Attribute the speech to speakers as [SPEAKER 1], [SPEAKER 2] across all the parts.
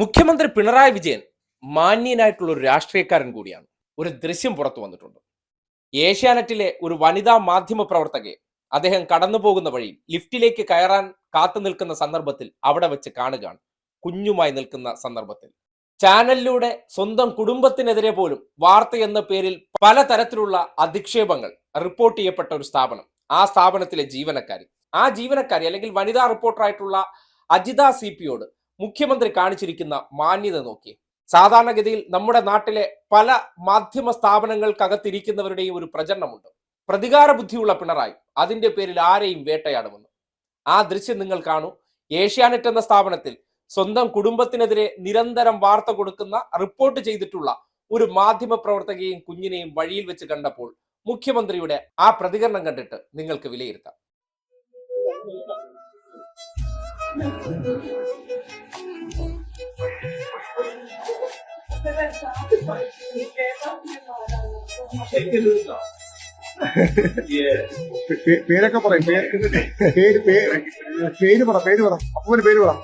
[SPEAKER 1] മുഖ്യമന്ത്രി പിണറായി വിജയൻ മാന്യനായിട്ടുള്ള ഒരു രാഷ്ട്രീയക്കാരൻ കൂടിയാണ്. ഒരു ദൃശ്യം പുറത്തു വന്നിട്ടുണ്ട്. ഏഷ്യാനെറ്റിലെ ഒരു വനിതാ മാധ്യമ പ്രവർത്തകയെ അദ്ദേഹം കടന്നു പോകുന്ന വഴി ലിഫ്റ്റിലേക്ക് കയറാൻ കാത്തു നിൽക്കുന്ന സന്ദർഭത്തിൽ അവിടെ വെച്ച് കാണുകയാണ്. കുഞ്ഞുമായി നിൽക്കുന്ന സന്ദർഭത്തിൽ. ചാനലിലൂടെ സ്വന്തം കുടുംബത്തിനെതിരെ പോലും വാർത്ത എന്ന പേരിൽ പലതരത്തിലുള്ള അധിക്ഷേപങ്ങൾ റിപ്പോർട്ട് ചെയ്യപ്പെട്ട ഒരു സ്ഥാപനം ആ സ്ഥാപനത്തിലെ ജീവനക്കാരി. ആ ജീവനക്കാരി അല്ലെങ്കിൽ വനിതാ റിപ്പോർട്ടറായിട്ടുള്ള അജിത സി പിയോട് മുഖ്യമന്ത്രി കാണിച്ചിരിക്കുന്ന മാന്യത നോക്കി. സാധാരണഗതിയിൽ നമ്മുടെ നാട്ടിലെ പല മാധ്യമ സ്ഥാപനങ്ങൾക്കകത്തിരിക്കുന്നവരുടെയും ഒരു പ്രചരണമുണ്ട്. പ്രതികാര ബുദ്ധിയുള്ള പിണറായി അതിന്റെ പേരിൽ ആരെയും വേട്ടയാടുമെന്ന്. ആ ദൃശ്യം നിങ്ങൾ കാണൂ. ഏഷ്യാനെറ്റ് എന്ന സ്ഥാപനത്തിൽ സ്വന്തം കുടുംബത്തിനെതിരെ നിരന്തരം വാർത്ത കൊടുക്കുന്ന റിപ്പോർട്ട് ചെയ്തിട്ടുള്ള ഒരു മാധ്യമ പ്രവർത്തകയും കുഞ്ഞിനെയും വഴിയിൽ വെച്ച് കണ്ടപ്പോൾ മുഖ്യമന്ത്രിയുടെ ആ പ്രതികരണം കണ്ടിട്ട് നിങ്ങൾക്ക് വിലയിരുത്താം.
[SPEAKER 2] പേരൊക്കെ പറയും. പേര് പേര് പറ പേര് പറ. അപ്പൊ പേര് പറ.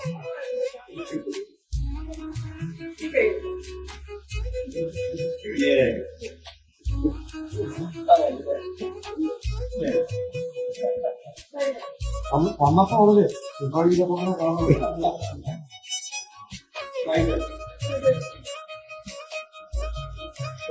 [SPEAKER 2] വന്നപ്പോ അവർ പിണറായിയുടെ